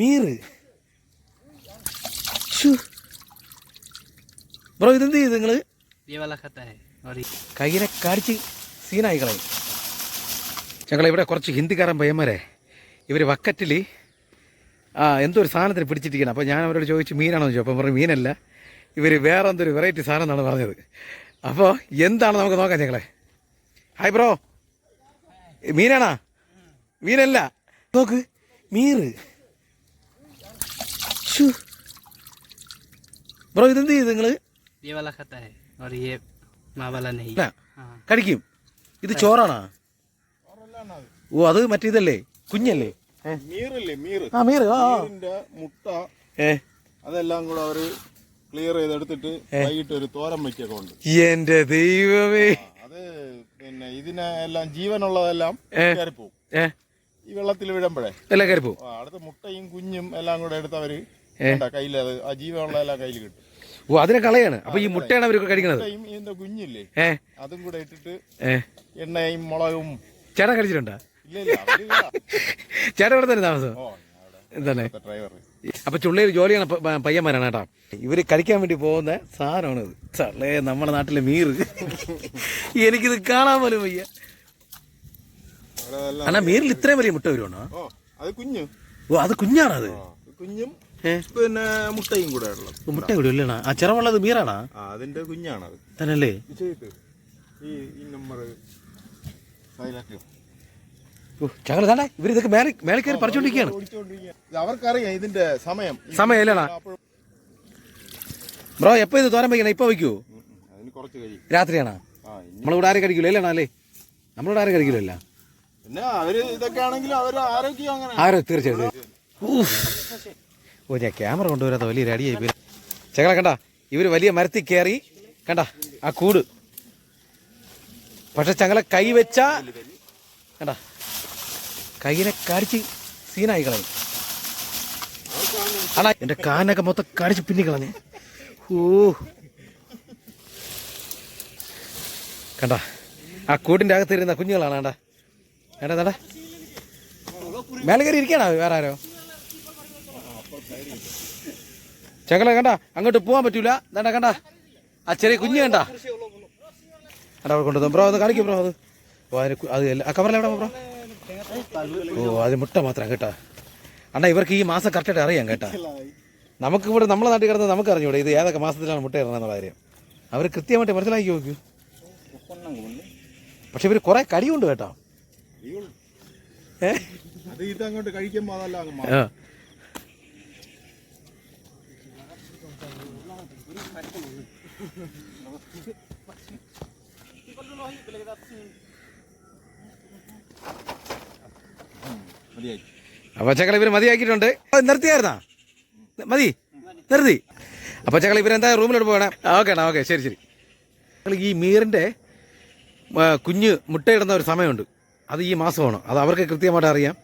മീറ് bro ഇതെന്ത് ചെയ്ത് നിങ്ങൾ കയ്യിനെ കടിച്ച് സീനായി കളയും. ഞങ്ങൾ ഇവിടെ കുറച്ച് ഹിന്ദിക്കാരൻ പയ്യന്മാരെ ഇവർ വക്കറ്റിൽ ആ എന്തോ ഒരു സാധനത്തിന് പിടിച്ചിട്ടിരിക്കണം അപ്പോൾ ഞാൻ അവരോട് ചോദിച്ചു മീനാണോ? ചോദിച്ചു. അപ്പം പറഞ്ഞു മീനല്ല. ഇവർ വേറെ എന്തൊരു വെറൈറ്റി സാധനം എന്നാണ് പറഞ്ഞത്. അപ്പോൾ എന്താണ് നമുക്ക് നോക്കാം ഞങ്ങളെ? ഹായ് ബ്രോ മീനാണാ? മീനല്ല. നോക്ക് മീറ് ബ്രോ ഇതെന്ത് ചെയ്തു നിങ്ങൾ? കഴിക്കും ഇത് ചോറാണോ? ഓ അത് മറ്റേതല്ലേ കുഞ്ഞല്ലേ? ആ മീറ് ആ മുട്ട. അതെല്ലാം കൂടെ അവർ ക്ലിയർ ചെയ്തെടുത്തിട്ട് വൈകിട്ട് ഒരു തോരൻ വയ്ക്കൊക്കെ ഉണ്ട്. എന്റെ ദൈവമേ. അത് പിന്നെ ഇതിനെ എല്ലാം ജീവനുള്ളതെല്ലാം കയറിപ്പോവും. ഈ വെള്ളത്തിൽ വിടുമ്പോഴേ എല്ലാം കയറിപ്പോവും. അടുത്ത മുട്ടയും കുഞ്ഞും എല്ലാം കൂടെ എടുത്ത് അവർ കയ്യിൽ അത് ആ ജീവനുള്ളതെല്ലാം കയ്യിൽ കിട്ടും. ഓ അതിനെ കളയാണ്. അപ്പൊ ഈ മുട്ടയാണ് അവരൊക്കെ കഴിക്കുന്നത് ഇതിന്റെ കുഞ്ഞില്ലേ? അതും കൂടെ ഇട്ടിട്ട് എണ്ണയും മുളകും. ചേട്ടൻ കഴിച്ചിട്ടുണ്ടോ ഇല്ല ഇല്ല അവർ ഇല്ല. ചേട്ടൻ ഇവിടെ തന്നെ താമസം. ഓ അവിടെ എന്താണ് ഡ്രൈവർ. അപ്പൊ ചുള്ളിയിൽ ജോലിയാണ് പ- പ- പയ്യന്മാരാണ് കേട്ടോ. ഇവർ കഴിക്കാൻ വേണ്ടി പോകുന്ന സാധനമാണ് ഇത് ചള്ളേ നമ്മുടെ നാട്ടിലെ മീറ് എനിക്കിത് കാണാൻ പോലും വയ്യ. അവിടെ അതെല്ലാം അണ്ണാ മീറിൽ ഇത്രയും വലിയ മുട്ട വരുവാണോ? ഓ അത് കുഞ്ഞ്. ഓ അത് കുഞ്ഞാണത്. അത് കുഞ്ഞും പിന്നെ മുട്ടയും കൂടെ ഉള്ളത്. മുട്ട വിടില്ലണ ആ ചിറവുള്ളത് മീറാണാ അതിന്റെ കുഞ്ഞാണത്. തന്നല്ലേ ഈ നമ്പർ താണ്ടേ ഇവർ ഇതൊക്കെ മേലെ മേലെ കയറി പറിച്ചോണ്ടിരിക്കുകയാണ് ഇത് അവർക്കറിയാം ഇതിന്റെ സമയം. ബ്രോ എപ്പോ ഇത് തോരൻ വയ്ക്കണം? ഇപ്പൊ വയ്ക്കൂ? രാത്രിയാണാ? നമ്മളിവിടെ ആരും കഴിക്കില്ല അല്ലേ നമ്മളിവിടെ ആരും കഴിക്കില്ലല്ല പിന്നെ അവർ ഇതൊക്കെ ആണെങ്കിലും അവർ ആരോഗ്യം അങ്ങനെ ആരോ തീർച്ചയായിട്ടും. ഓ ഞാൻ ക്യാമറ കൊണ്ടുവരാത്ത വലിയ റെഡിയായി പോയി. ചകള കണ്ട ഇവർ വലിയ മരത്തിൽ കയറി കണ്ട ആ കൂട്. പക്ഷെ ചങ്ങളെ കൈ വെച്ച കണ്ട കൈയിനെ കടിച്ച് സീനായി കളഞ്ഞു. ആണാ എന്റെ കാനൊക്കെ മൊത്തം കടിച്ച് പിന്നി കളഞ്ഞു. ഓ കണ്ട ആ കൂടിന്റെ അകത്തിരുന്ന കുഞ്ഞുങ്ങളാണ് കണ്ട. കണ്ട കണ്ട മേലെ കയറി ഇരിക്കണോ? വേറെ ആരോ? ചങ്ങളെ കണ്ട അങ്ങോട്ട് പോകാൻ പറ്റൂല. എന്താ കണ്ട. ആ ചെറിയ കുഞ്ഞ് കണ്ട. കണ്ട അവിടെ കൊണ്ടുവന്നു. ബ്രോ അത് കാണിക്കും ബ്രോ അത്. ഓ അതിന് അത് ആ കവറിൽ എവിടെ ബ്രോ? ഓ അത് മുട്ട മാത്രം കേട്ടാ. അണ്ണാ ഇവർക്ക് ഈ മാസം കറക്റ്റായിട്ട് അറിയാം കേട്ടാ. നമുക്ക് ഇവിടെ നമ്മളെ നാട്ടിൽ കിടന്ന് നമുക്ക് അറിഞ്ഞൂടെ ഇത് ഏതൊക്കെ മാസത്തിലാണ് മുട്ട ഇറങ്ങുന്നുള്ള കാര്യം. അവർ കൃത്യമായിട്ട് മനസ്സിലാക്കി നോക്കൂ. പക്ഷെ ഇവർ കുറെ കടിയുണ്ട് കേട്ടോ. ഏ അത് ഇത് അങ്ങോട്ട് കഴിക്കുമ്പോ അതല്ല അങ്ങ് മാറും. ആ. മതിയായി അപ്പൊ ചക്കള ഇവർ മതിയാക്കിയിട്ടുണ്ട്. നിർത്തിയായിരുന്നാ? മതി നിർത്തി. അപ്പൊ ചക്കള ഇവരെന്താ റൂമിലോട്ട് പോകണേ? ഓക്കെ എണ്ണ ഓക്കെ ശരി ശരി. ഈ മീറിന്റെ ആ, കുഞ്ഞ് മുട്ടയിടുന്ന ഒരു സമയമുണ്ട്. അത് ഈ മാസമാണ്. അത് അവർക്ക് കൃത്യമായിട്ട് അറിയാം.